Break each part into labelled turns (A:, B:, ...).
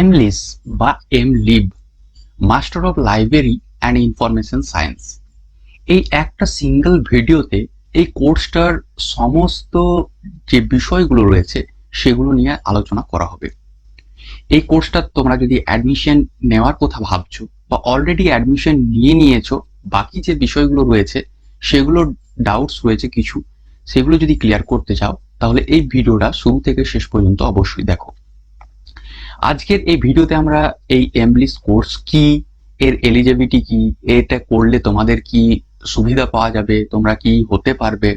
A: এমলিস বা M Lib master of library and information science এই একটা সিঙ্গেল ভিডিওতে এই কোর্সটার সমস্ত যে বিষয়গুলো রয়েছে সেগুলো নিয়ে আলোচনা করা হবে এই কোর্সটা তোমরা যদি অ্যাডমিশন নেওয়ার কথা ভাবছো বা অলরেডি অ্যাডমিশন নিয়ে নিয়েছো বাকি যে বিষয়গুলো রয়েছে সেগুলো ডাউটস রয়েছে কিছু সেগুলো যদি ক্লিয়ার করতে চাও তাহলে এই ভিডিওটা শুরু থেকে শেষ পর্যন্ত অবশ্যই দেখো আজকের এই ভিডিওতে আমরা এই এমলিস কোর্স কি এর এলিজিবিলিটি কি এটা করলে তোমাদের কি সুবিধা পাওয়া যাবে তোমরা কি হতে পারবে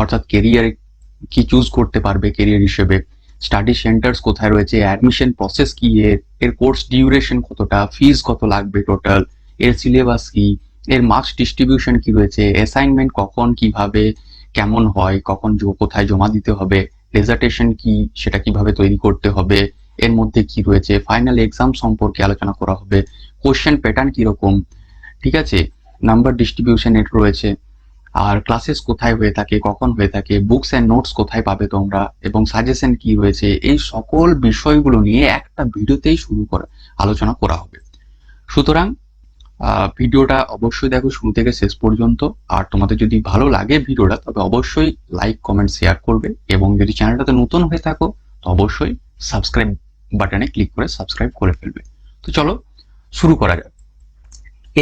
A: অর্থাৎ কেরিয়ার কি চুজ করতে পারবে কেরিয়ার হিসেবে স্টাডি সেন্টার্স কোথায় রয়েছে অ্যাডমিশন প্রসেস কি এর এর কোর্স ডিউরেশন কতটা ফিজ কত লাগবে টোটাল এর সিলেবাস কি এর মার্কস ডিস্ট্রিবিউশন কি রয়েছে অ্যাসাইনমেন্ট কখন কিভাবে কেমন হয় কখন কোথায় জমা দিতে হবে ডেজার্টেশন কি সেটা কিভাবে তৈরি করতে হবে এর মধ্যে কি রয়েছে ফাইনাল এক্সাম সম্পর্কে আলোচনা করা হবে কোশ্চেন প্যাটার্ন কিরকম ঠিক আছে নাম্বার ডিস্ট্রিবিউশন এর রয়েছে আর ক্লাসেস কোথায় হয়ে থাকে কখন হয়ে থাকে বুকস অ্যান্ড নোটস কোথায় পাবে তোমরা এবং সাজেশন কি রয়েছে এই সকল বিষয়গুলো নিয়ে একটা ভিডিওতেই শুরু করা আলোচনা করা হবে সুতরাং ভিডিওটা অবশ্যই দেখো শুরু থেকে শেষ পর্যন্ত আর তোমাদের যদি ভালো লাগে ভিডিওটা তবে অবশ্যই লাইক কমেন্ট শেয়ার করবে এবং যদি চ্যানেলটাতে নতুন হয়ে থাকো তো অবশ্যই সাবস্ক্রাইব বাটনে ক্লিক করে সাবস্ক্রাইব করে ফেলবে তো চলো শুরু করা যাক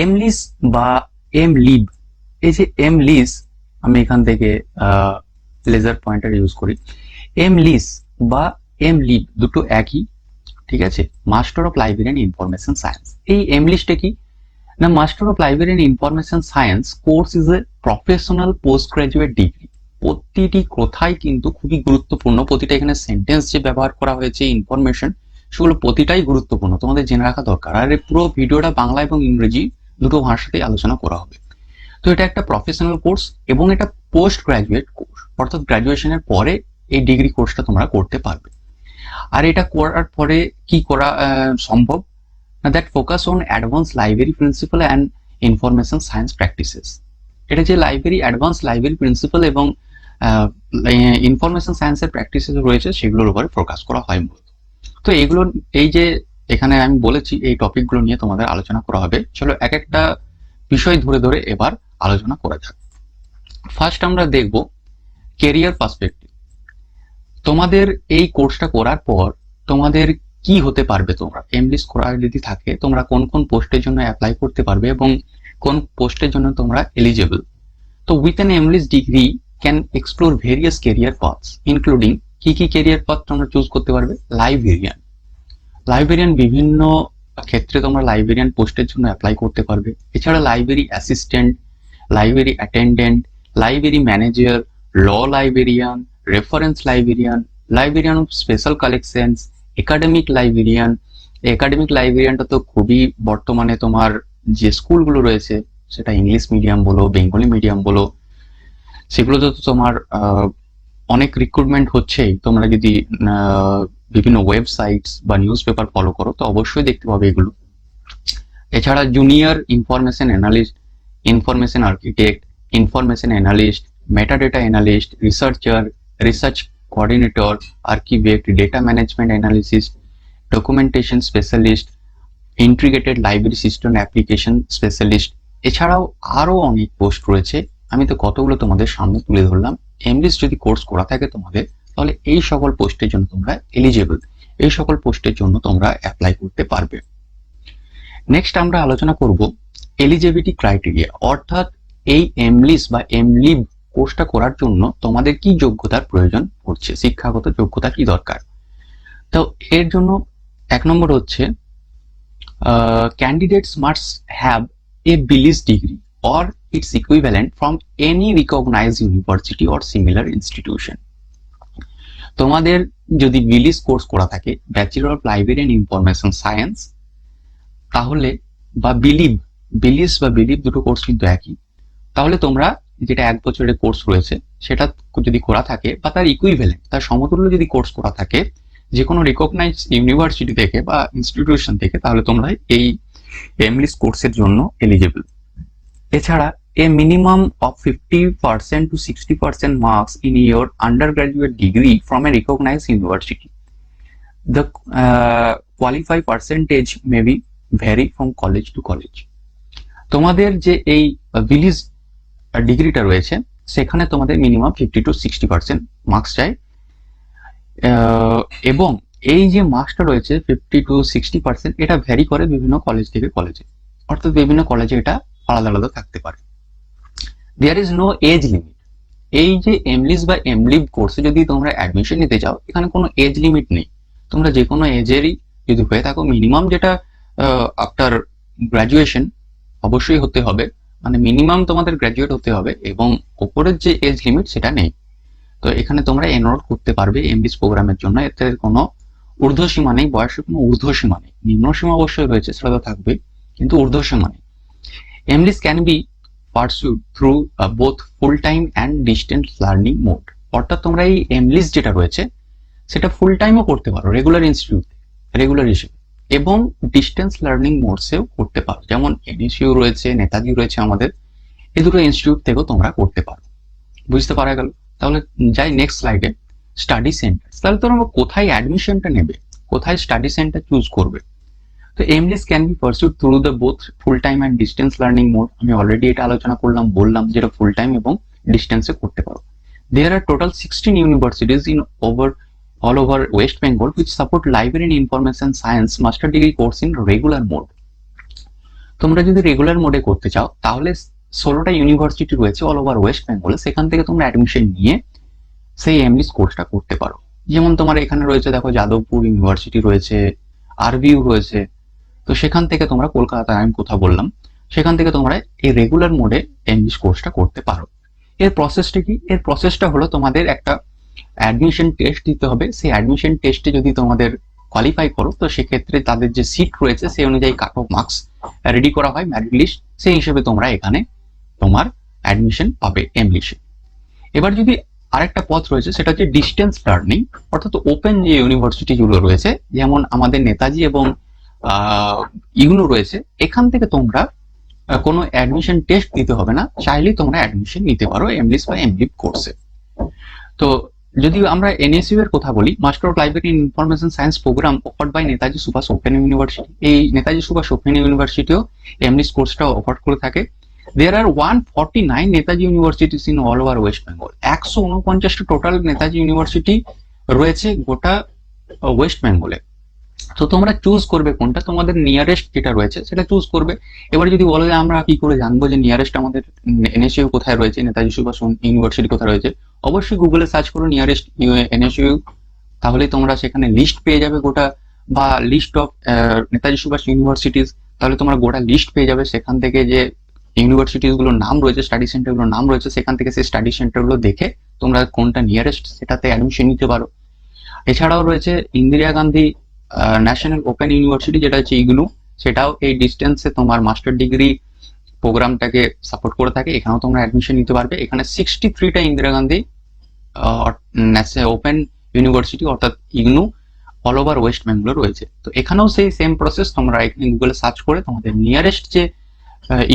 A: এমলিস বা এম লিব এই যে এম লিস আমি এখান থেকে লেজার পয়েন্টার ইউজ করি এম লিস বা এম লিব দুটো একই ঠিক আছে master of librarian information science এই এমলিসটা কি না master of librarian information science course is a professional post graduate degree প্রতিটি কথাই কিন্তু খুবই গুরুত্বপূর্ণ প্রতিটা এখানে সেন্টেন্স যে ব্যবহার করা হয়েছে ইনফরমেশন সেগুলো প্রতিটাই গুরুত্বপূর্ণ তোমাদের জেনে রাখা দরকার আর এই পুরো ভিডিওটা বাংলা এবং ইংরেজি দুটো ভাষাতেই আলোচনা করা হবে তো এটা একটা প্রফেশনাল কোর্স এবং এটা পোস্ট গ্রাজুয়েট কোর্স অর্থাৎ গ্রাজুয়েশনের পরে এই ডিগ্রি কোর্সটা তোমরা করতে পারবে আর এটা করার পরে কি করা সম্ভব that focus on advance library principal and information science practices এটা যে লাইব্রেরি অ্যাডভান্স লাইব্রেরি প্রিন্সিপাল এবং ইনফরমেশন সায়েন্সের প্র্যাকটিসেস রয়েছে সেগুলোর উপরে ফোকাস করা হয় মূলত তো এইগুলো এই যে এখানে আমি বলেছি এই টপিকগুলো নিয়ে তোমাদের আলোচনা করা হবে চলো এক একটা বিষয় ধরে ধরে এবার আলোচনা করা যাক ফার্স্ট আমরা দেখব কেরিয়ার পার্সপেক্টিভ তোমাদের এই কোর্সটা করার পর তোমাদের কি হতে পারবে তোমরা এমলিস করা যদি থাকে তোমরা কোন কোন পোস্টের জন্য অ্যাপ্লাই করতে পারবে এবং কোন পোস্টের জন্য তোমরা এলিজেবল তো with an MLIS degree can explore various career paths including কি কি কেরিয়ার পথ তোমরা চুজ করতে পারবে লাইব্রেরিয়ান লাইব্রেরিয়ান বিভিন্ন ক্ষেত্রে তোমরা লাইব্রেরিয়ান পোস্টের জন্য অ্যাপ্লাই করতে পারবে এছাড়া library assistant library attendant library manager law librarian reference librarian librarian of special collections academic librarian academic লাইব্রেরিয়ানটা তো খুবই বর্তমানে তোমার যে স্কুলগুলো রয়েছে সেটা ইংলিশ মিডিয়াম বলো বেঙ্গলি মিডিয়াম বলো সেগুলোতে তো তোমার অনেক রিক্রুটমেন্ট হচ্ছেই তোমরা যদি বিভিন্ন ওয়েবসাইটস বা নিউজ পেপার ফলো করো তো অবশ্যই দেখতে পাবে এগুলো এছাড়া junior information analyst information architect information analyst meta data analyst researcher research coordinator archivist data management analysis documentation specialist integrated library system application specialist এছাড়াও আরও অনেক পোস্ট রয়েছে আমি তো কতগুলো তোমাদের সামনে তুলে ধরলাম এমবিস যদি কোর্স করা থাকে তোমাদের তাহলে এই সকল পোস্টের জন্য তোমরা এলিজেবল এই সকল পোস্টের জন্য তোমরা অ্যাপ্লাই করতে পারবে নেক্সট আমরা আলোচনা করব এলিজিবিলিটি ক্রাইটেরিয়া অর্থাৎ এই এমলিস বা এমলিভ কোর্সটা করার জন্য তোমাদের কি যোগ্যতার প্রয়োজন পড়ছে শিক্ষাগত যোগ্যতা কি দরকার তো এর জন্য এক নম্বর হচ্ছে candidates must have a BLIS degree or its equivalent from any recognized university or similar institution তোমাদের যদি বিলিস কোর্স করা থাকে bachelor of library and information science তাহলে বা বিলিভ বিলিস বা বিলিভ দুটো কোর্স কিন্তু একই তাহলে তোমরা যেটা এক বছরের কোর্স রয়েছে সেটা যদি করা থাকে বা তার ইকুইভ্যালেন্ট তার সমতুল্য যদি কোর্স করা থাকে যে কোনো রিকগনাইজ ইউনিভার্সিটি থেকে বা ইনস্টিটিউশন থেকে তাহলে তোমরা এই এমলিস কোর্সের জন্য এলিজেবল এছাড়া a minimum of fifty percent to sixty percent marks in your undergraduate degree from a recognise university the qualify percentage may be vary from college to college তোমাদের যে এই ভিলিজ uh, ডিগ্রিটা uh, রয়েছে সেখানে তোমাদের minimum fifty to sixty percent marks চাই uh, এবং এই যে মার্কসটা রয়েছে ফিফটি টু সিক্সটি পার্সেন্ট এটা ভ্যারি করে বিভিন্ন কলেজ থেকে কলেজে অর্থাৎ বিভিন্ন কলেজে এটা আলাদা আলাদা থাকতে পারে there is no age limit এই যে এমলিস বা এমলিভ কোর্সে যদি তোমরা অ্যাডমিশন নিতে চাও এখানে কোনো এজ লিমিট নেই তোমরা যে কোনো এজেরই যদি হয়ে থাকো মিনিমাম যেটা আফটার গ্র্যাজুয়েশন অবশ্যই হতে হবে মানে মিনিমাম তোমাদের গ্র্যাজুয়েট হতে হবে এবং ওপরের যে এজ লিমিট সেটা নেই তো এখানে তোমরা এনরোল করতে পারবে এমবিস প্রোগ্রামের জন্য এতে কোনো ঊর্ধ্বসীমা নেই বয়সের কোনো ঊর্ধ্বসীমা নেই নিম্নসীমা অবশ্যই রয়েছে সেটা তো থাকবে কিন্তু ঊর্ধ্বসীমা নেই MLIS can be pursued through uh, both full-time and distance learning mode. অর্থাৎ তোমরা এই এমলিস যেটা রয়েছে সেটা ফুল টাইমও করতে পারো রেগুলার ইনস্টিটিউট রেগুলার হিসেবে এবং ডিস্টেন্স লার্নিং মোডসেও করতে পারো যেমন এনএসইউ রয়েছে নেতাজি রয়েছে আমাদের এই দুটো ইনস্টিটিউট থেকেও তোমরা করতে পারো বুঝতে পারা গেল তাহলে যাই নেক্সট স্লাইডে স্টাডি সেন্টার তাহলে তোমরা কোথায় অ্যাডমিশনটা নেবে কোথায় স্টাডি সেন্টার চুজ করবে তো MLIS can be pursued through the both full time and distance learning mode আমি অলরেডি এটা আলোচনা করলাম বললাম যেটা ফুল টাইম এবং ডিস্টেন্সে করতে পারো there are total sixteen universities in over all over West Bengal which support library information science master degree course in regular mode তোমরা যদি রেগুলার মোডে করতে চাও তাহলে ষোলোটা ইউনিভার্সিটি রয়েছে অল ওভার ওয়েস্ট বেঙ্গলে সেখান থেকে তোমরা অ্যাডমিশন নিয়ে সেই এমলিস কোর্সটা করতে পারো যেমন তোমার এখানে রয়েছে দেখো যাদবপুর ইউনিভার্সিটি রয়েছে আরবিউ রয়েছে তো সেখান থেকে তোমরা কলকাতায় আমি কথা বললাম সেখান থেকে তোমরা এই রেগুলার মোডে ইংলিশ কোর্সটা করতে পারো এর প্রসেসটা কি এর প্রসেসটা হলো তোমাদের একটা অ্যাডমিশন টেস্ট দিতে হবে সেই অ্যাডমিশন টেস্টে যদি তোমাদের কোয়ালিফাই করো তো সেক্ষেত্রে তাদের যে সিট রয়েছে সেই অনুযায়ী কাট অফ মার্কস রেডি করা হয় ম্যারিট লিস্ট সেই হিসেবে তোমরা এখানে তোমার অ্যাডমিশন পাবে এমলিশে এবার যদি আরেকটা পথ রয়েছে সেটা হচ্ছে ডিস্টেন্স লার্নিং অর্থাৎ ওপেন যে ইউনিভার্সিটিগুলো রয়েছে যেমন আমাদের নেতাজি এবং ইগুলো রয়েছে এখান থেকে তোমরা কোনো অ্যাডমিশন টেস্ট দিতে হবে না চাইলেই তোমরা অ্যাডমিশন নিতে পারো এমলিস বা এমলিপ কোর্সে তো যদি আমরা এনএসইউ এর কথা বলি master of library information science programme offered by Netaji Subhash open university এই নেতাজি সুভাষ ওপেন ইউনিভার্সিটিও এমলিস কোর্সটাও অফার্ড করে থাকে there are one forty nine Netaji universities in all over West Bengal একশো উনপঞ্চাশটা টোটাল নেতাজি ইউনিভার্সিটি রয়েছে গোটা ওয়েস্ট বেঙ্গলে তো তোমরা চুজ করবে কোনটা তোমাদের নিয়ারেস্ট যেটা রয়েছে সেটা চুজ করবে এবার যদি বলো যে আমরা কি করে জানবো যে নিয়ারেস্ট আমাদের এনএসইউ কোথায় রয়েছে নেতাজি সুভাষ ইউনিভার্সিটি কোথায় রয়েছে অবশ্যই গুগলে সার্চ করো নিয়ারেস্ট এনএসইউ তাহলে তোমরা সেখানে লিস্ট পেয়ে যাবে গোটা বা list of Netaji Subhas universities তাহলে তোমরা গোটা লিস্ট পেয়ে যাবে সেখান থেকে যে ইউনিভার্সিটিসগুলোর নাম রয়েছে স্টাডি সেন্টারগুলোর নাম রয়েছে সেখান থেকে সেই স্টাডি সেন্টারগুলো দেখে তোমরা কোনটা নিয়ারেস্ট সেটাতে অ্যাডমিশন নিতে পারো এছাড়াও রয়েছে Indira Gandhi national open university যেটা হচ্ছে ইগনু সেটাও এই ডিস্টেন্সে তোমার মাস্টার ডিগ্রি প্রোগ্রামটাকে সাপোর্ট করে থাকে এখানেও তোমরা অ্যাডমিশন নিতে পারবে এখানে সিক্সটি থ্রিটা ইন্দিরা গান্ধী ওপেন ইউনিভার্সিটি অর্থাৎ IGNOU all over West Bengal রয়েছে তো এখানেও সেই সেম প্রসেস তোমরা এখানে গুগলে সার্চ করে তোমাদের নিয়ারেস্ট যে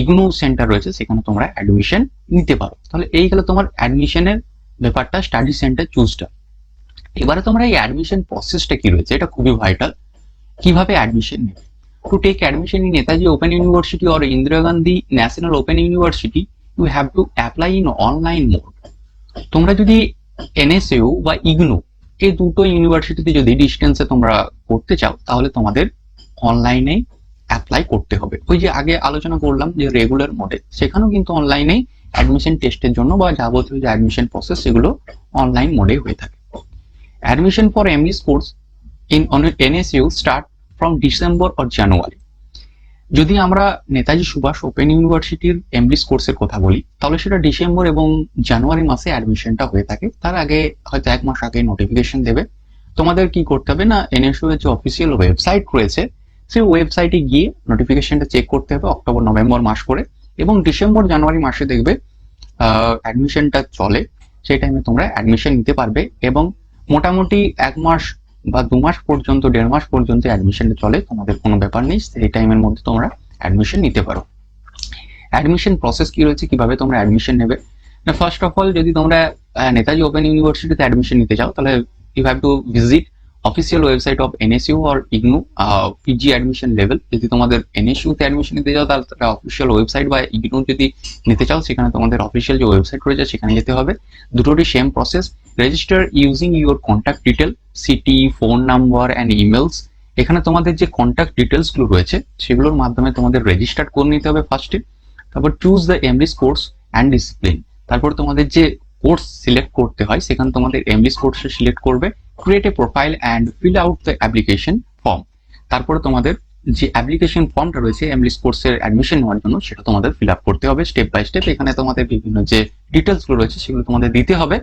A: ইগনু সেন্টার রয়েছে সেখানে তোমরা অ্যাডমিশন নিতে পারো তাহলে এই গেলে তোমার অ্যাডমিশনের ব্যাপারটা স্টাডি সেন্টার চুজটা এবারে তোমরা এই অ্যাডমিশন প্রসেসটা কি রয়েছে এটা খুবই ভাইটাল কিভাবে অ্যাডমিশন নেবে to take admission in Netaji open university or Indira Gandhi national open university you have to apply in online mode তোমরা যদি এনএসএও বা ইগনো এই দুটো ইউনিভার্সিটিতে যদি ডিস্টেন্সে তোমরা করতে চাও তাহলে তোমাদের অনলাইনে অ্যাপ্লাই করতে হবে ওই যে আগে আলোচনা করলাম যে রেগুলার মোডে সেখানেও কিন্তু অনলাইনে অ্যাডমিশন টেস্টের জন্য বা যাবতীয় যে অ্যাডমিশন প্রসেস সেগুলো অনলাইন মোডে হয়ে থাকে Admission for MD's e course in NSU start from December or January. যদি আমরা নেতাজি সুভাষ ওপেন ইউনিভার্সিটির এমবিএস কোর্সের কথা বলি তাহলে সেটা ডিসেম্বর এবং জানুয়ারি মাসে অ্যাডমিশনটা হয়ে থাকে তার আগে হয়তো এক মাস আগে নোটিফিকেশন দেবে তোমাদের কি করতে হবে না এনএসইউ এর যে অফিসিয়াল ওয়েবসাইট রয়েছে সেই ওয়েবসাইটে গিয়ে নোটিফিকেশনটা চেক করতে হবে অক্টোবর নভেম্বর মাস করে এবং ডিসেম্বর জানুয়ারি মাসে দেখবে অ্যাডমিশনটা চলে সেই টাইমে তোমরা অ্যাডমিশন নিতে পারবে এবং মোটামুটি এক মাস বা দু মাস পর্যন্ত দেড় মাস পর্যন্ত অ্যাডমিশন চলে তোমাদের কোনো ব্যাপার নেই সেই টাইমের মধ্যে তোমরা অ্যাডমিশন নিতে পারো অ্যাডমিশন প্রসেস কি রয়েছে কিভাবে তোমরা অ্যাডমিশন নেবে না ফার্স্ট অফ অল যদি তোমরা নেতাজি ওপেন ইউনিভার্সিটিতে অ্যাডমিশন নিতে চাও তাহলে you have to visit official website of NSOU or IGNOU PG admission level যদি তোমাদের এনএসইউতে অ্যাডমিশন নিতে চাও তাহলে তারা অফিসিয়াল ওয়েবসাইট বা ইগনু যদি নিতে চাও সেখানে তোমাদের অফিসিয়াল যে ওয়েবসাইট রয়েছে সেখানে যেতে হবে দুটোটি same process register using your contact detail city phone number and emails এখানে তোমাদের যে কন্ট্যাক্ট ডিটেলসগুলো রয়েছে সেগুলোর মাধ্যমে তোমাদের রেজিস্টার করে নিতে হবে ফার্স্টে তারপর choose the MLIS course and discipline তারপর তোমাদের যে কোর্স সিলেক্ট করতে হয় সেখানে তোমাদের এমবিএস কোর্সে সিলেক্ট করবে create a profile and fill out the application form তারপরে তোমাদের যে অ্যাপ্লিকেশন ফর্মটা রয়েছে এমবিএস কোর্সের অ্যাডমিশন নেওয়ার জন্য সেটা তোমাদের ফিল আপ করতে হবে স্টেপ বাই স্টেপ এখানে তোমাদের বিভিন্ন যে ডিটেলসগুলো রয়েছে সেগুলো তোমাদের দিতে হবে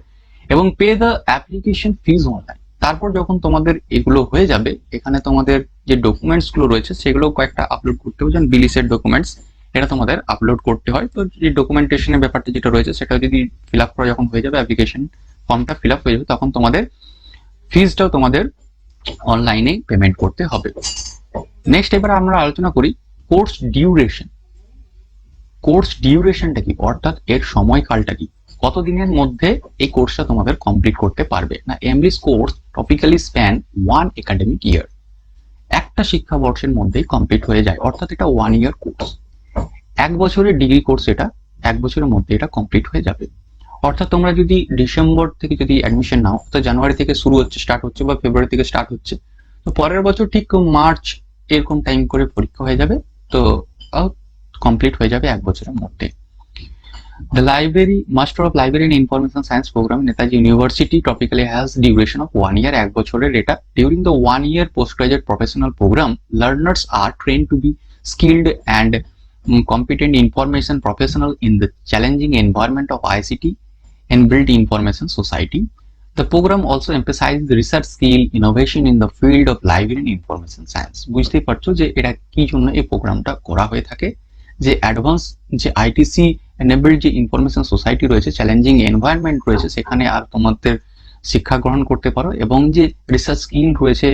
A: এবং pay the application fees online তারপর যখন তোমাদের এগুলো হয়ে যাবে এখানে তোমাদের যে ডকুমেন্টসগুলো রয়েছে সেগুলো কয়েকটা আপলোড করতে হবে যেমন বিলিসের ডকুমেন্টস সেটা তোমাদের আপলোড করতে হয় তো যে ডকুমেন্টেশনের ব্যাপারটা যেটা রয়েছে সেটা যদি ফিল আপ করা যখন হয়ে যাবে অ্যাপ্লিকেশন ফর্মটা ফিল আপ হয়ে যাবে তখন তোমাদের ফিজটাও তোমাদের অনলাইনে পেমেন্ট করতে হবে নেক্সট এবার আমরা আলোচনা করি কোর্স ডিউরেশন কোর্স ডিউরেশনটা কি অর্থাৎ এর সময়কালটা কি কতদিনের মধ্যে এই কোর্সটা তোমাদের কমপ্লিট করতে পারবে না এমবিস course typically span one academic year একটা শিক্ষা বর্ষের মধ্যেই কমপ্লিট হয়ে যায় অর্থাৎ এটা ওয়ান ইয়ার কোর্স এক বছরের ডিগ্রি কোর্স এটা এক বছরের মধ্যে এটা কমপ্লিট হয়ে যাবে অর্থাৎ তোমরা যদি ডিসেম্বর থেকে যদি অ্যাডমিশন নাও তো জানুয়ারি থেকে শুরু হচ্ছে স্টার্ট হচ্ছে বা ফেব্রুয়ারি থেকে স্টার্ট হচ্ছে তো পরের বছর ঠিক মার্চ এরকম টাইম করে পরীক্ষা হয়ে যাবে তো কমপ্লিট হয়ে যাবে এক বছরের মধ্যে the library master of library in information science program Netaji university typically has duration of one year এক বছরের এটা during the one year post graduate professional program learners are train to be skilled and competent information professional in the challenging environment of ICT and build information society. The program also emphasizes the research skill innovation in the field of library and information science. বুঝতেই পারছো যে এটা কি জন্য এই প্রোগ্রামটা করা হয়ে থাকে যে অ্যাডভান্স যে আইটিসি এনেবল যে ইনফরমেশন সোসাইটি রয়েছে চ্যালেঞ্জিং এনভায়রনমেন্ট রয়েছে সেখানে আর তোমাদের শিক্ষা গ্রহণ করতে পারো এবং যে রিসার্চ স্কিল রয়েছে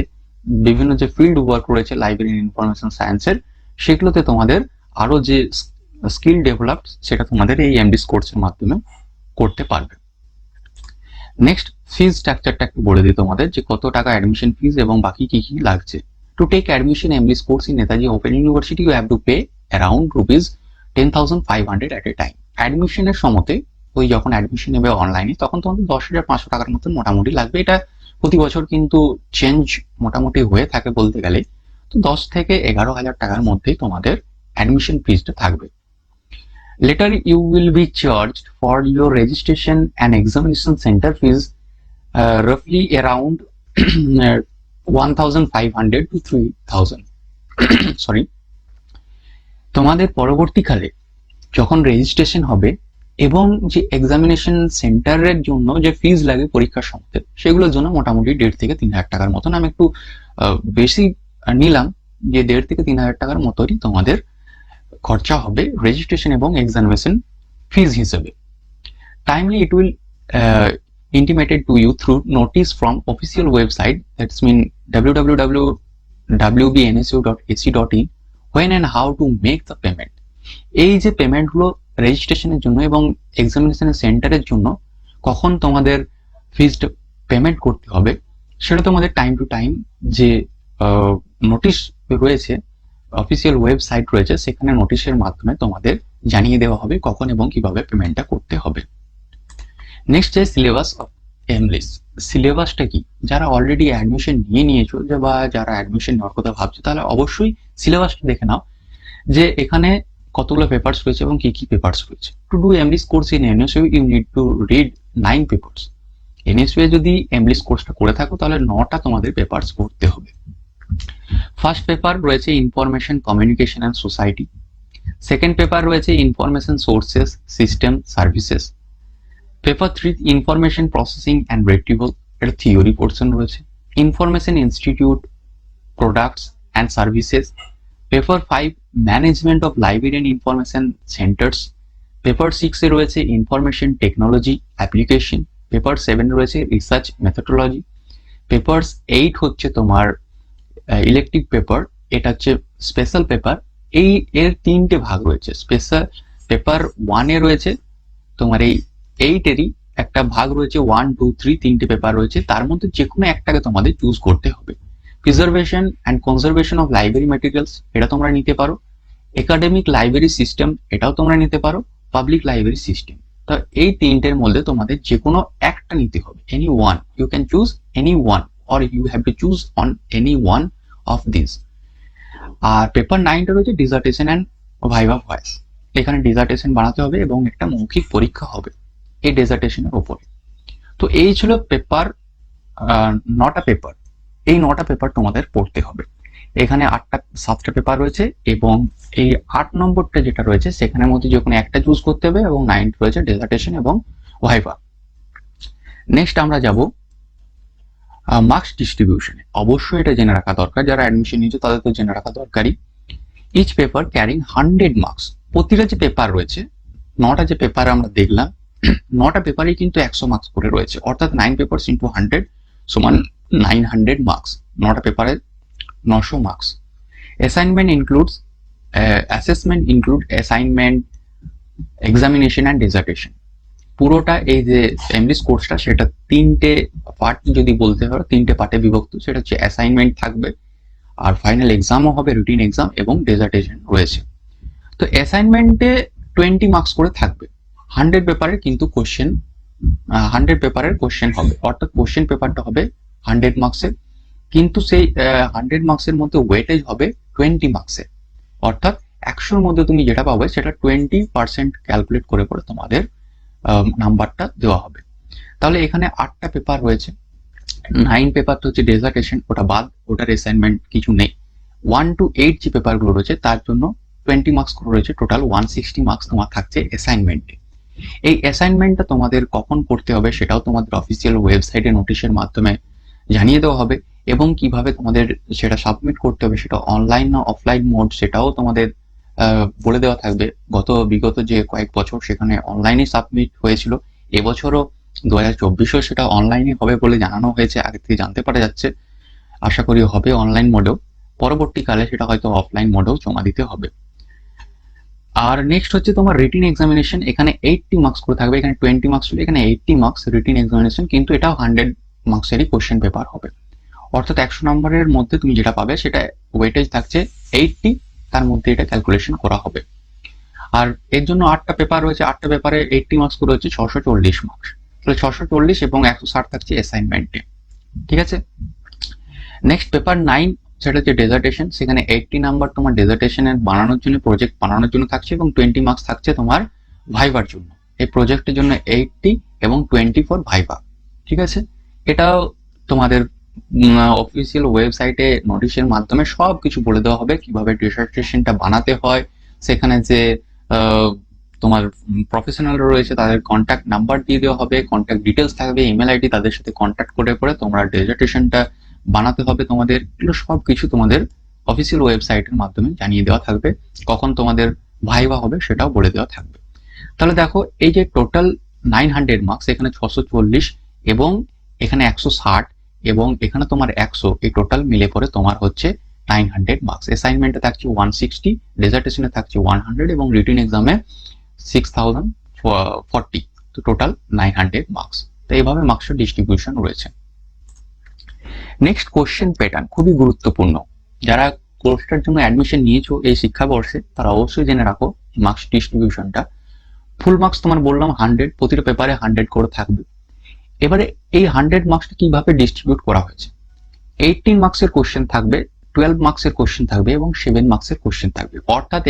A: বিভিন্ন যে ফিল্ড ওয়ার্ক রয়েছে লাইব্রেরি ইনফরমেশন সায়েন্সের সেগুলোতে তোমাদের আরও যে স্কিল ডেভেলপ সেটা তোমাদের এই এমডিস কোর্সের মাধ্যমে করতে পারবে নেক্সট ফিজ স্ট্রাকচারটা একটু বলে দিই তোমাদের যে কত টাকা অ্যাডমিশন ফিজ এবং বাকি কি কি লাগছে টু টেক অ্যাডমিশন এমডিস course in Netaji open university you have to pay around rupees ten thousand five hundred at a time অ্যাডমিশনের সময়তে ওই যখন অ্যাডমিশন নেবে অনলাইনে তখন তোমাদের দশ হাজার পাঁচশো টাকার মতন মোটামুটি লাগবে এটা প্রতি বছর কিন্তু চেঞ্জ মোটামুটি হয়ে থাকে বলতে গেলে তো দশ থেকে এগারো হাজার টাকার মধ্যেই তোমাদের অ্যাডমিশন ফিজটা থাকবে later you will be charged for your registration and examination center fees uh, roughly sorry uh, তোমাদের পরবর্তীকালে যখন রেজিস্ট্রেশন হবে এবং যে এক্সামিনেশন সেন্টারের জন্য যে ফিজ লাগে পরীক্ষার সময় সেগুলোর জন্য মোটামুটি দেড় থেকে তিন হাজার টাকার মতন আমি একটু বেশি নিলাম যে দেড় থেকে তিন হাজার টাকার মতনই তোমাদের খরচা হবে রেজিস্ট্রেশন এবং এক্সামিনেশন ফিজ হিসেবে timely it will intimated to you through notice from official website that's mean www.wbnsu.ac.in when and how to make the payment এই যে পেমেন্টগুলো রেজিস্ট্রেশনের জন্য এবং এক্সামিনেশনের সেন্টারের জন্য কখন তোমাদের ফিজড পেমেন্ট করতে হবে সেটা তোমাদের টাইম টু টাইম যে নোটিশ uh, রয়েছে অফিসিয়াল ওয়েবসাইট রয়েছে সেখানে নোটিশের মাধ্যমে তোমাদের জানিয়ে দেওয়া হবে কখন এবং কিভাবে পেমেন্টটা করতে হবে নেক্সট যে সিলেবাস অফ এমলিস সিলেবাসটা কি যারা অলরেডি অ্যাডমিশন নিয়ে নিয়েছো বা যারা অ্যাডমিশন নেওয়ার কথা ভাবছো তাহলে অবশ্যই সিলেবাসটা দেখে নাও যে এখানে কতগুলো পেপার্স রয়েছে এবং কি কি পেপার্স রয়েছে to do MLIS course in NSOU you need to read nine papers NSOU যদি এমলিস কোর্সটা করে থাকো তাহলে নটা তোমাদের পেপার্স পড়তে হবে ফার্স্ট পেপার রয়েছে information communication and society second paper রয়েছে information sources system services paper three information processing and retrieval এর থিওরি পোর্শন রয়েছে information institute products and services paper five management of library and information centres paper সিক্সে রয়েছে information technology application paper seven রয়েছে research methodology papers eight হচ্ছে তোমার electric paper এটা হচ্ছে special paper এই এর তিনটে ভাগ রয়েছে স্পেশাল পেপার ওয়ানে রয়েছে তোমার এই এইটেরই একটা ভাগ রয়েছে ওয়ান টু থ্রি তিনটে পেপার রয়েছে তার মধ্যে যে কোনো একটাকে তোমাদের চুজ করতে হবে preservation and conservation of library materials এটা তোমরা নিতে পারো একাডেমিক লাইব্রেরি সিস্টেম এটাও তোমরা নিতে পারো পাবলিক লাইব্রেরি সিস্টেম তো এই তিনটের মধ্যে তোমাদের যে কোনো একটা নিতে হবে any one you can choose any one or you have to choose on any one of these আর পেপার নাইনটা রয়েছে ডিজার্টেশন অ্যান্ড ভাইভা ভয়েস এখানে ডিজার্টেশন বানাতে হবে এবং একটা মৌখিক পরীক্ষা হবে এই ডেজার্টেশনের ওপরে তো এই ছিল পেপার নটা পেপার এই নটা পেপার তোমাদের পড়তে হবে এখানে আটটা সাতটা পেপার রয়েছে এবং এই আট নম্বরটা যেটা রয়েছে সেখানের মধ্যে যে কোনো একটা চুজ করতে হবে এবং নাইন রয়েছে ডেজার্টেশন এবং ভাইভা নেক্সট আমরা যাব মার্কস ডিস্ট্রিবিউশনে অবশ্যই এটা জেনে রাখা দরকার যারা অ্যাডমিশন নিয়েছে তাদের তো জেনে রাখা দরকারই each paper carrying hundred marks প্রতিটা যে পেপার রয়েছে নটা যে পেপার আমরা দেখলাম নটা পেপারই কিন্তু একশো মার্কস করে রয়েছে অর্থাৎ নাইন পেপার ইন্টু হান্ড্রেড সমান নাইন হান্ড্রেড মার্কস নটা পেপারে নশো marks assignment includes assessment include assignment examination and dissertation পুরোটা এই যে এমডিস কোর্সটা সেটা তিনটে পার্ট যদি বলতে হয় তিনটে পার্টে বিভক্ত সেটা হচ্ছে অ্যাসাইনমেন্ট থাকবে আর ফাইনাল এক্সামও হবে রুটিন এক্সাম এবং ডেজার্টেশন রয়েছে তো অ্যাসাইনমেন্টে টোয়েন্টি মার্কস করে থাকবে হান্ড্রেড পেপারের কিন্তু কোশ্চেন হান্ড্রেড পেপারের কোশ্চেন হবে অর্থাৎ কোশ্চেন পেপারটা হবে হান্ড্রেড মার্কসের কিন্তু সেই হান্ড্রেড মার্কসের মধ্যে ওয়েটেজ হবে টোয়েন্টি মার্কসের অর্থাৎ একশোর মধ্যে তুমি যেটা পাবে সেটা টোয়েন্টি পার্সেন্ট ক্যালকুলেট করে করে তোমাদের নাম্বারটা দেওয়া হবে তাহলে এখানে আটটা পেপার রয়েছে নাইন পেপার তো হচ্ছে ডেজার্টেশন ওটা বাদ ওটার অ্যাসাইনমেন্ট কিছু নেই ওয়ান টু এইট যে পেপারগুলো রয়েছে তার জন্য টোয়েন্টি মার্কস করে রয়েছে টোটাল ওয়ান সিক্সটি মার্কস তোমার থাকছে অ্যাসাইনমেন্টে এই অ্যাসাইনমেন্টটা তোমাদের কখন করতে হবে সেটাও তোমাদের অফিসিয়াল ওয়েবসাইটে নোটিশের মাধ্যমে জানিয়ে দেওয়া হবে এবং কিভাবে তোমাদের সেটা সাবমিট করতে হবে সেটা অনলাইন না অফলাইন মোড সেটাও তোমাদের বলে দেওয়া থাকবে গত বিগত যে কয়েক বছর সেখানে অনলাইনে সাবমিট হয়েছিল এবছরও দু হাজার চব্বিশেও সেটা অনলাইনে হবে বলে জানানো হয়েছে আগে থেকে জানতে পারা যাচ্ছে আশা করি হবে অনলাইন মোডেও পরবর্তীকালে সেটা হয়তো অফলাইন মোডেও জমা দিতে হবে আর নেক্সট হচ্ছে তোমার রিটিন এক্সামিনেশন এখানে এইটটি মার্কস করে থাকবে এখানে টোয়েন্টি মার্কস ছিল এখানে এইটটি মার্কস রিটিন এক্সামিনেশন কিন্তু এটাও হান্ড্রেড মার্কসেরই কোয়েশ্চেন পেপার হবে অর্থাৎ একশো নম্বরের মধ্যে তুমি যেটা পাবে সেটা ওয়েটেজ থাকছে এইটটি তার মধ্যে এটা ক্যালকুলেশন করা হবে আর এর জন্য আটটা পেপার রয়েছে আটটা পেপারে এইটটি মার্কস করে হচ্ছে ছশো চল্লিশ মার্কস তাহলে ছশো চল্লিশ এবং একশো ষাট থাকছে অ্যাসাইনমেন্টে ঠিক আছে নেক্সট পেপার নাইন সেটা হচ্ছে ডেজার্টেশন সেখানে এইটটি নাম্বার তোমার ডেজার্টেশনের বানানোর জন্য প্রজেক্ট বানানোর জন্য থাকছে এবং টোয়েন্টি মার্কস থাকছে তোমার ভাইভার জন্য এই প্রজেক্টের জন্য এইটটি এবং টোয়েন্টি ফোর ভাইভা ঠিক আছে এটাও তোমাদের অফিসিয়াল ওয়েবসাইটে নোটিশের মাধ্যমে সব কিছু বলে দেওয়া হবে কিভাবে ডিসার্টেশনটা বানাতে হয় সেখানে যে তোমার প্রফেশনাল রয়েছে তাদের কন্ট্যাক্ট নাম্বার দিয়ে দেওয়া হবে কন্ট্যাক্ট ডিটেলস থাকবে ইমেল আইডি তাদের সাথে কন্ট্যাক্ট করে পরে তোমরা ডিসার্টেশনটা বানাতে হবে তোমাদের এগুলো সব কিছু তোমাদের অফিসিয়াল ওয়েবসাইটের মাধ্যমে জানিয়ে দেওয়া থাকবে কখন তোমাদের ভাইবা হবে সেটাও বলে দেওয়া থাকবে তাহলে দেখো এই যে টোটাল নাইন হান্ড্রেড মার্কস এখানে ছশো চল্লিশ এবং এখানে একশো ষাট এবং এখানে তোমার একশো এই টোটাল মিলে পরে তোমার হচ্ছে নাইন হান্ড্রেড মার্কস অ্যাসাইনমেন্টে থাকছে ওয়ান সিক্সটি ডেজার্টেশনে থাকছে ওয়ান হান্ড্রেড এবং রিটিন এক্সামে সিক্স থাউজেন্ড ফর্টি তো টোটাল নাইন হান্ড্রেড মার্কস তো এইভাবে মার্কসের ডিস্ট্রিবিউশন রয়েছে নেক্সট কোশ্চেন প্যাটার্ন খুবই গুরুত্বপূর্ণ যারা কোর্সটার জন্য অ্যাডমিশন নিয়েছো এই শিক্ষাবর্ষে তারা অবশ্যই জেনে রাখো মার্কস ডিস্ট্রিবিউশনটা ফুল মার্কস তোমার বললাম হান্ড্রেড প্রতিটা পেপারে হান্ড্রেড করে থাকবে এবারে এই হান্ড্রেড মার্কসটা কিভাবে ডিস্ট্রিবিউট করা হয়েছে এইটিন মার্কসের কোশ্চেন থাকবে টুয়েলভ মার্কসের কোশ্চেন থাকবে এবং সেভেন মার্কসের কোশ্চেন থাকবে অর্থাৎ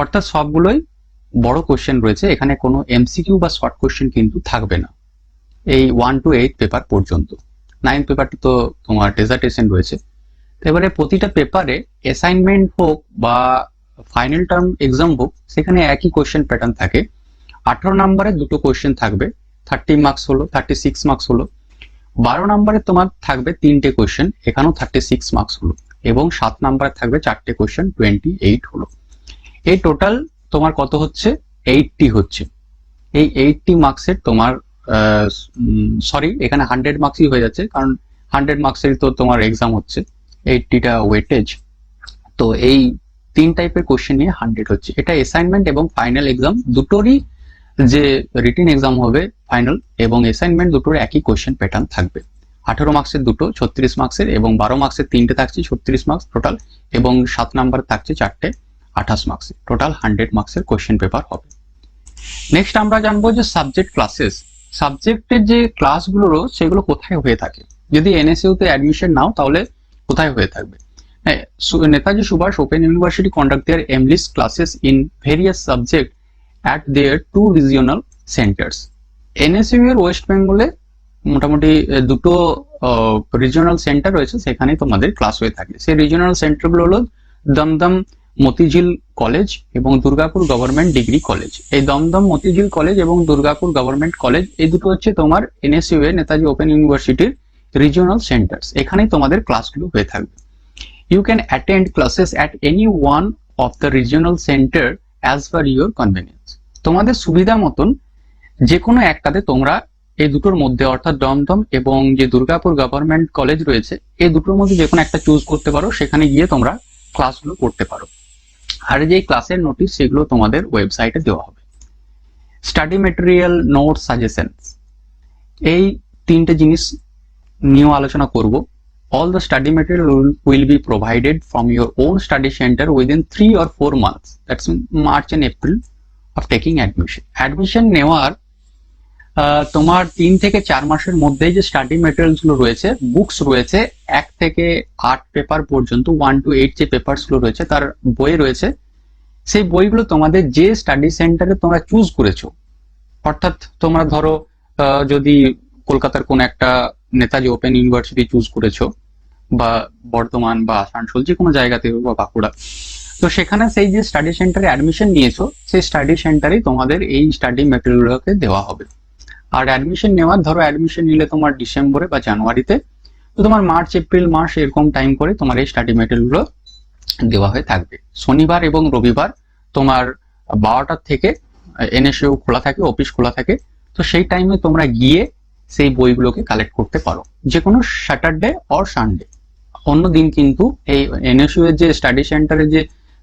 A: অর্থাৎ সবগুলোই বড় কোশ্চেন রয়েছে এখানে কোনো এমসিকিউ বা শর্ট কোশ্চেন কিন্তু থাকবে না এই ওয়ান টু এইট পেপার পর্যন্ত নাইন পেপারটি তো তোমার ডেজার্টেশন রয়েছে তো এবারে প্রতিটা পেপারে অ্যাসাইনমেন্ট হোক বা ফাইনাল টার্ম এক্সাম হোক সেখানে একই কোশ্চেন প্যাটার্ন থাকে আঠারো নম্বরে দুটো কোশ্চেন থাকবে থার্টি মার্কস হলো থার্টি সিক্স মার্কস হলো বারো নম্বরে তোমার থাকবে তিনটে কোয়েশ্চেন এখানেও থার্টি সিক্স মার্কস হলো এবং সাত নাম্বারে থাকবে চারটে কোয়েশ্চেন টোয়েন্টি এইট হলো এই টোটাল তোমার কত হচ্ছে এইটটি হচ্ছে এই এইটটি মার্কসের তোমার সরি এখানে হান্ড্রেড মার্কসই হয়ে যাচ্ছে কারণ হান্ড্রেড মার্কসেরই তো তোমার এক্সাম হচ্ছে এইটটিটা ওয়েটেজ তো এই তিন টাইপের কোয়েশ্চেন নিয়ে হান্ড্রেড হচ্ছে এটা অ্যাসাইনমেন্ট এবং ফাইনাল এক্সাম দুটোরই যে রিটেন এক্সাম হবে ফাইনাল এবং অ্যাসাইনমেন্ট দুটোর একই কোয়েশ্চেন প্যাটার্ন থাকবে আঠারো মার্কসের দুটো ছত্রিশ মার্কসের এবং বারো মার্কসের তিনটে থাকছে ছত্রিশ মার্কস টোটাল এবং সাত নাম্বার থাকছে চারটে আঠাশ মার্কস টোটাল হান্ড্রেড মার্কসের কোয়েশ্চেন পেপার হবে নেক্সট আমরা জানবো যে সাবজেক্ট ক্লাসেস সাবজেক্টের যে ক্লাসগুলো সেগুলো কোথায় হয়ে থাকে যদি এনএসইউতে অ্যাডমিশন নাও তাহলে কোথায় হয়ে থাকবে হ্যাঁ, Netaji Subhash open university conduct their MLIS classes in various subject at their two regional centres NSOU এর ওয়েস্ট বেঙ্গলে মোটামুটি দুটো রিজিওনাল সেন্টার রয়েছে সেখানে তোমাদের ক্লাস হয়ে থাকে সেই রিজিওনাল সেন্টারগুলো হলো দমদম মতিঝিল কলেজ এবং দুর্গাপুর গভর্নমেন্ট ডিগ্রি কলেজ এই দমদম মতিঝিল কলেজ এবং দুর্গাপুর গভর্নমেন্ট কলেজ এই দুটো হচ্ছে তোমার এনএসইউ এ নেতাজি ওপেন ইউনিভার্সিটির রিজিওনাল সেন্টার্স এখানেই তোমাদের ক্লাসগুলো হয়ে থাকবে you can attend classes at any one of the regional centre as per your convenience তোমাদের সুবিধা মতন যে কোনো একটাতে তোমরা এই দুটোর মধ্যে অর্থাৎ দমদম এবং যে দুর্গাপুর গভর্নমেন্ট কলেজ রয়েছে এই দুটোর মধ্যে যে কোনো একটা চুজ করতে পারো সেখানে গিয়ে তোমরা ক্লাসগুলো করতে পারো আর যে ক্লাসের নোটিস সেগুলো তোমাদের ওয়েবসাইটে দেওয়া হবে স্টাডি মেটেরিয়াল নোট সাজেশন এই তিনটে জিনিস নিয়েও আলোচনা করব all the study material will be provided from your own study centre within three or four months that's March and April of taking admission admission নেওয়ার তোমার তিন থেকে চার মাসের মধ্যেই যে স্টাডি গুলো রয়েছে বুকস রয়েছে এক থেকে আট পেপার পর্যন্ত ওয়ান টু এইট যে গুলো রয়েছে তার বই রয়েছে সেই বইগুলো তোমাদের যে স্টাডি সেন্টারে তোমরা চুজ করেছো অর্থাৎ তোমরা ধরো যদি কলকাতার কোনো একটা নেতাজি ওপেন ইউনিভার্সিটি চুজ করেছো বা বর্ধমান বা আসানসোল যে কোনো জায়গাতে বা বাঁকুড়া তো সেখানে সেই যে স্টাডি সেন্টারে অ্যাডমিশন নিয়েছো সেই স্টাডি সেন্টারেই তোমাদের এই স্টাডি ম্যাটেরিয়ালগুলোকে দেওয়া হবে আর অ্যাডমিশন নেওয়ার ধরো অ্যাডমিশন নিলে তোমার ডিসেম্বরে বা জানুয়ারিতে তো তোমার মার্চ এপ্রিল মাস এরকম টাইম করে তোমার এই স্টাডি ম্যাটেরিয়ালগুলো দেওয়া হয়ে থাকবে শনিবার এবং রবিবার তোমার বারোটার থেকে এনএসইউ খোলা থাকে অফিস খোলা থাকে তো সেই টাইমে তোমরা গিয়ে সেই বইগুলোকে কালেক্ট করতে পারো যে কোনো স্যাটারডে অর সানডে অন্য দিন কিন্তু এই এনএসইউ এর যে স্টাডি সেন্টারে যে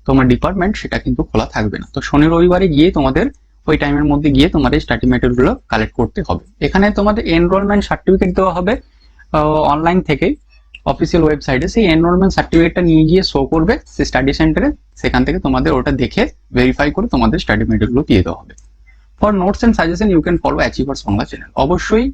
A: তোমার ডিপার্টমেন্ট সেটা কিন্তু খোলা থাকবে না তো শনি রবিবারে গিয়ে তোমাদের ওই টাইমের মধ্যে গিয়ে তোমাদের স্টাডি ম্যাটেরিয়ালগুলো কালেক্ট করতে হবে এখানে তোমাদের এনরোলমেন্ট সার্টিফিকেট দেওয়া হবে অনলাইন থেকে অফিসিয়াল ওয়েবসাইটে সেই এনরোলমেন্ট সার্টিফিকেটটা নিয়ে গিয়ে শো করবে সেই স্টাডি সেন্টারে সেখান থেকে তোমাদের ওটা দেখে ভেরিফাই করে তোমাদের স্টাডি ম্যাটেরিয়ালগুলো দিয়ে দেওয়া হবে for notes and suggestion you can follow achievers Bangla channel অবশ্যই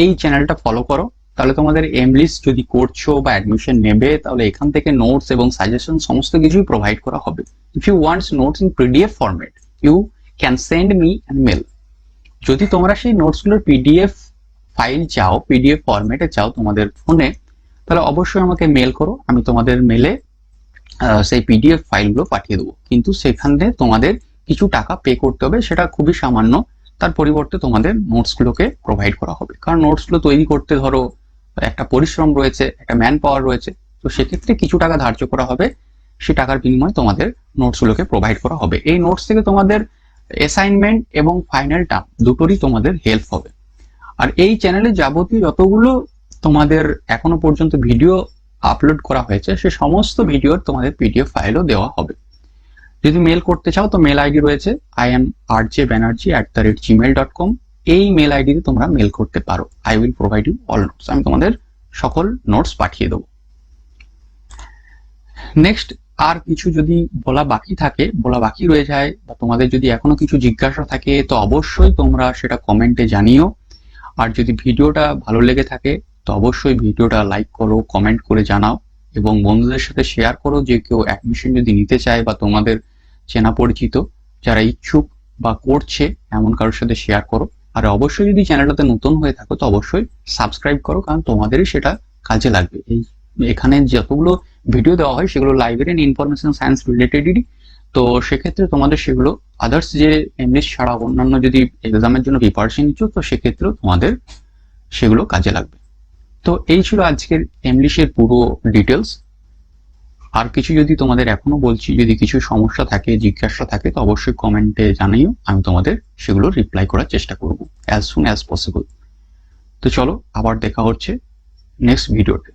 A: এই চ্যানেলটা ফলো করো তাহলে তোমাদের এমলিস্ট যদি করছো বা অ্যাডমিশন নেবে তাহলে এখান থেকে নোটস এবং সাজেশন সমস্ত কিছুই প্রোভাইড করা হবে if you wants notes in PDF format you can send me an mail যদি তোমরা সেই নোটসগুলোর পিডিএফ ফাইল চাও পিডিএফ ফরম্যাটে চাও তোমাদের ফোনে তাহলে অবশ্যই আমাকে মেল করো আমি তোমাদের মেলে সেই পিডিএফ ফাইলগুলো পাঠিয়ে দেবো কিন্তু সেখানে তোমাদের কিছু টাকা পে করতে হবে সেটা খুবই সামান্য তার পরিবর্তে তোমাদের নোটসগুলোকে প্রোভাইড করা হবে কারণ নোটসগুলো তৈরি করতে ধরো একটা পরিশ্রম রয়েছে একটা ম্যান পাওয়ার রয়েছে তো সেক্ষেত্রে কিছু টাকা ধার্য করা হবে সে টাকার বিনিময়ে তোমাদের নোটসগুলোকে প্রোভাইড করা হবে এই নোটস থেকে তোমাদের অ্যাসাইনমেন্ট এবং ফাইনাল টার্ম দুটোরই তোমাদের হেল্প হবে আর এই চ্যানেলে যাবতীয় যতগুলো তোমাদের এখনো পর্যন্ত ভিডিও আপলোড করা হয়েছে সে সমস্ত ভিডিওর তোমাদের পিডিএফ ফাইলও দেওয়া হবে যদি মেল করতে চাও তো মেল আইডি রয়েছে I M R J Banerjee at the rate Gmail dot com এই মেল আইডিতে তোমরা মেল করতে পারো I will provide you all notes আমি তোমাদের সকল নোটস পাঠিয়ে দেবো নেক্সট আর কিছু যদি বলা বাকি থাকে বলা বাকি রয়ে যায় বা তোমাদের যদি এখনো কিছু জিজ্ঞাসা থাকে তো অবশ্যই তোমরা সেটা কমেন্টে জানিও আর যদি ভিডিওটা ভালো লেগে থাকে তো অবশ্যই ভিডিওটা লাইক করো কমেন্ট করে জানাও এবং বন্ধুদের সাথে শেয়ার করো যে কেউ অ্যাডমিশন যদি নিতে চায় বা তোমাদের চেনা পরিচিত যারা ইচ্ছুক বা করছে এমন কারোর সাথে শেয়ার করো আর অবশ্যই যদি চ্যানেলটাতে নতুন হয়ে থাকো তো অবশ্যই সাবস্ক্রাইব করো কারণ তোমাদেরই সেটা কাজে লাগবে এই এখানে যতগুলো ভিডিও দেওয়া হয় সেগুলো লাইব্রেরি অ্যান্ড ইনফরমেশন সায়েন্স রিলেটেডই তো সেক্ষেত্রে তোমাদের সেগুলো আদার্স যে এমনি ছাড়া অন্যান্য যদি এক্সামের জন্য প্রিপারেশন নিচ্ছ তো সেক্ষেত্রেও তোমাদের সেগুলো কাজে লাগবে তো এই ছিল আজকের এমলিশের পুরো ডিটেলস আর কিছু যদি তোমাদের এখনো বলছি যদি কিছু সমস্যা থাকে জিজ্ঞাসা থাকে তো অবশ্যই কমেন্টে জানাইও আমি তোমাদের সেগুলো রিপ্লাই করার চেষ্টা করব অ্যাজ সুন অ্যাজ পসিবল তো চলো আবার দেখা হচ্ছে নেক্সট ভিডিওতে